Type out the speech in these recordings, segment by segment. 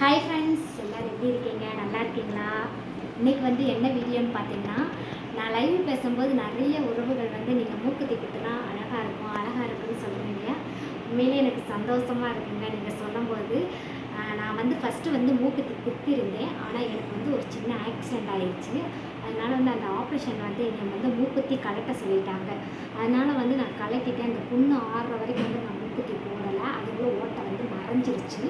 Hi friends எல்லோரும் எப்படி இருக்கீங்க? நல்லா இருக்கீங்களா? இன்றைக்கி வந்து என்ன வீடியோன்னு பார்த்தீங்கன்னா நான் லைவ் பேசும்போது நிறைய உறவுகள் வந்து நீங்கள் மூக்குத்தி குத்துனா அழகாக இருக்கும் அழகாக இருக்குன்னு சொல்லுவீங்க உண்மையிலே எனக்கு சந்தோஷமாக இருக்குங்க. நீங்கள் சொல்லும்போது நான் வந்து ஃபஸ்ட்டு வந்து மூக்குத்தி குத்திருந்தேன் ஆனால் எனக்கு வந்து ஒரு சின்ன ஆக்சிடெண்ட் ஆயிடுச்சு. அதனால் வந்து அந்த ஆப்ரேஷன் வந்து என்னை வந்து மூக்குத்தி கலட்ட சொல்லிட்டாங்க. அதனால் வந்து நான் கலக்கிட்டேன் அந்த புண்ணு ஆறுற வரைக்கும் வந்து நான் மூக்குத்தி போடலை அதுக்குள்ள ஓட்டை முடிஞ்சிருச்சு.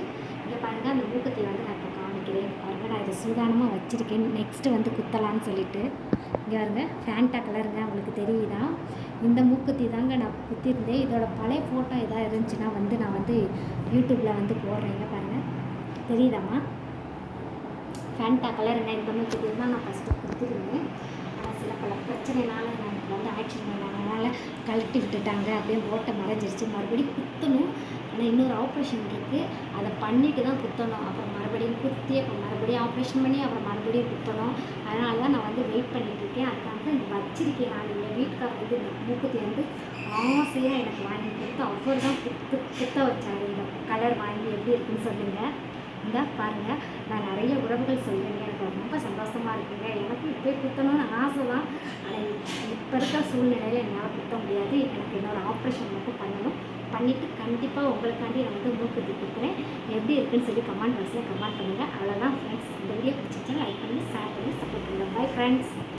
இங்கே பாருங்கள் அந்த ஊக்கத்தை வந்து நான் இப்போ காமிக்கிறேன். பாருங்கள் நான் இதை சூதானமாக வச்சுருக்கேன். நெக்ஸ்ட்டு வந்து குத்தலான்னு சொல்லிட்டு. இங்கே பாருங்க ஃபேண்டா கலருங்க உங்களுக்கு தெரியுதா? இந்த மூக்குத்தி தாங்க நான் குத்திருந்தேன். இதோட பழைய ஃபோட்டோ எதாவது இருந்துச்சுன்னா வந்து நான் வந்து யூடியூப்பில் வந்து போடுறேங்க பாருங்கள் தெரியுதாம்மா? ஃபேண்டா கலருங்க இந்த மூக்குத்தி தான் நான் ஃபஸ்ட்டு குத்திருந்தேன் ஆனால் சில பல பிரச்சனைனால எனக்கு வந்து ஆக்சிடென்ட் அதனால் கழட்டி விட்டுட்டாங்க. அப்படியே ஓட்டை மறைஞ்சிருச்சு. மறுபடியும் குத்தணும். ஆனால் இன்னொரு ஆப்ரேஷன் இருக்குது அதை பண்ணிட்டு தான் குத்தணும். அப்புறம் மறுபடியும் குத்தி அப்புறம் மறுபடியும் ஆப்ரேஷன் பண்ணி அப்புறம் மறுபடியும் குத்தணும். அதனால தான் நான் வந்து வெயிட் பண்ணிட்டு இருக்கேன். அதுக்காக இந்த வச்சிருக்கேன் நான். என் வீட்டுக்காரர் வந்து இந்த மூக்குத்தி வந்து ஆசையாக எனக்கு வாங்கி கொடுத்து அவர் தான் குத்து குத்த வச்சார். இந்த கலர் வாங்கி எப்படி இருக்குன்னு சொல்லுங்கள் இந்த பாருங்கள் நான் நிறைய உறவுகள் சொல்லுவீங்க எனக்கு ரொம்ப சந்தோஷமாக இருக்குங்க. எனக்கும் இப்போ குத்தணும்னு ஆசை தான். ஆனால் இப்போ இருக்க சூழ்நிலையில் என்னால் குத்த முடியாது. எனக்கு இன்னொரு ஆப்ரேஷன் மட்டும் பண்ணணும். பண்ணிவிட்டு கண்டிப்பாக உங்களுக்காண்டி நான் வந்து மூக்குத்தி குத்துறேன் எப்படி இருக்குன்னு சொல்லி கமெண்ட் பாக்ஸில் கமெண்ட் பண்ணுங்கள் அவ்வளோதான் ஃப்ரெண்ட்ஸ் இந்த வீடியோ பிடிச்சிச்சா லைக் பண்ணி ஷேர் பண்ணி சப்போர்ட் பண்ணுங்கள் பை ஃப்ரெண்ட்ஸ்